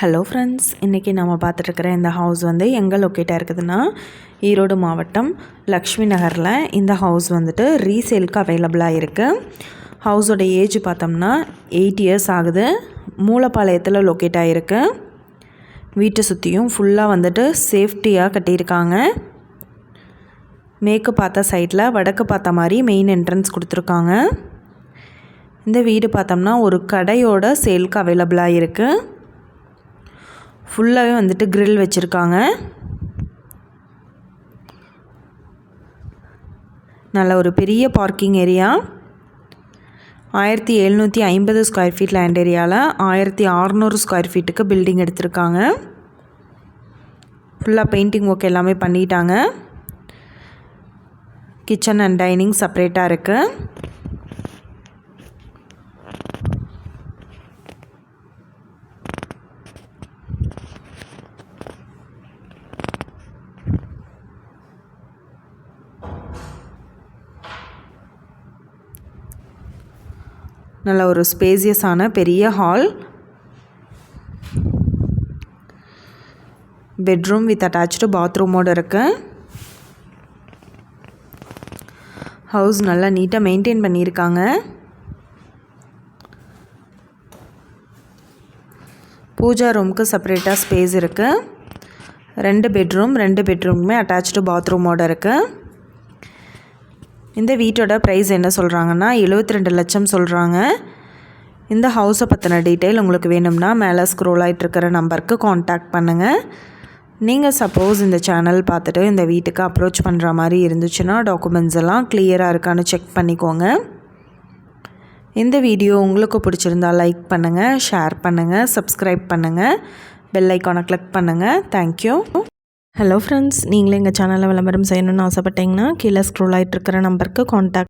Hello friends இன்றைக்கி நம்ம பார்த்துட்ருக்குற இந்த ஹவுஸ் வந்து எங்கே லொக்கேட்டாக இருக்குதுன்னா ஈரோடு மாவட்டம் லக்ஷ்மி நகரில். இந்த ஹவுஸ் வந்துட்டு ரீசேலுக்கு அவைலபிளாக இருக்குது ஹவுஸோட ஏஜ் பார்த்தோம்னா எயிட் இயர்ஸ் ஆகுது. மூலப்பாளையத்தில் லொக்கேட் ஆகிருக்கு வீட்டை சுற்றியும் ஃபுல்லாக வந்துட்டு சேஃப்டியாக கட்டியிருக்காங்க. மேற்கு பார்த்த சைடில் வடக்கு பார்த்த மாதிரி மெயின் என்ட்ரன்ஸ் கொடுத்துருக்காங்க. இந்த வீடு பார்த்தோம்னா ஒரு கடையோட சேலுக்கு அவைலபிளாக இருக்குது ஃபுல்லாகவே வந்துட்டு கிரில் வச்சுருக்காங்க. நல்ல ஒரு பெரிய பார்க்கிங் ஏரியா ஆயிரத்தி எழுநூற்றி ஐம்பது ஸ்கொயர் ஃபீட் லேண்ட் ஏரியாவில் ஆயிரத்தி அறநூறு ஸ்கொயர் ஃபீட்டுக்கு பில்டிங் எடுத்திருக்காங்க. ஃபுல்லாக பெயிண்டிங் ஒர்க் எல்லாமே பண்ணிட்டாங்க. கிச்சன் அண்ட் டைனிங் செப்பரேட்டாக இருக்குது நல்ல ஒரு ஸ்பேசியஸான பெரிய ஹால் பெட்ரூம் வித் அட்டாச்சு பாத்ரூமோடு இருக்கு. ஹவுஸ் நல்லா நீட்டாக மெயின்டைன் பண்ணியிருக்காங்க. பூஜா ரூமுக்கு செப்பரேட்டாக ஸ்பேஸ் இருக்குது ரெண்டு பெட்ரூம் ரெண்டு பெட்ரூமுமே அட்டாச்சு பாத்ரூமோடு இருக்குது இந்த வீட்டோட ப்ரைஸ் என்ன சொல்கிறாங்கன்னா எழுபத்தி ரெண்டு லட்சம் சொல்கிறாங்க இந்த ஹவுஸை பற்றின டீட்டெயில் உங்களுக்கு வேணும்னா மேலே ஸ்க்ரோல் ஆகிட்டு இருக்கிற நம்பருக்கு காண்டாக்ட் பண்ணுங்கள் நீங்கள் சப்போஸ் இந்த சேனல் பார்த்துட்டு இந்த வீட்டுக்கு அப்ரோச் பண்ணுற மாதிரி இருந்துச்சுன்னா டாக்குமெண்ட்ஸ் எல்லாம் கிளியராக இருக்கான்னு செக் பண்ணிக்கோங்க. இந்த வீடியோ உங்களுக்கு பிடிச்சிருந்தா லைக் பண்ணுங்கள் ஷேர் பண்ணுங்கள் சப்ஸ்கிரைப் பண்ணுங்கள் பெல் ஐக்கானை கிளிக் பண்ணுங்கள் தேங்க்யூ ஹலோ ஃப்ரெண்ட்ஸ் நீங்களே எங்கள் சேனலில் விளம்பரம் செய்யணும்னு ஆசைப்பட்டீங்கன்னா கீழே ஸ்க்ரோல் ஆகிட்டு இருக்கிற நம்பருக்கு காண்டாக்ட்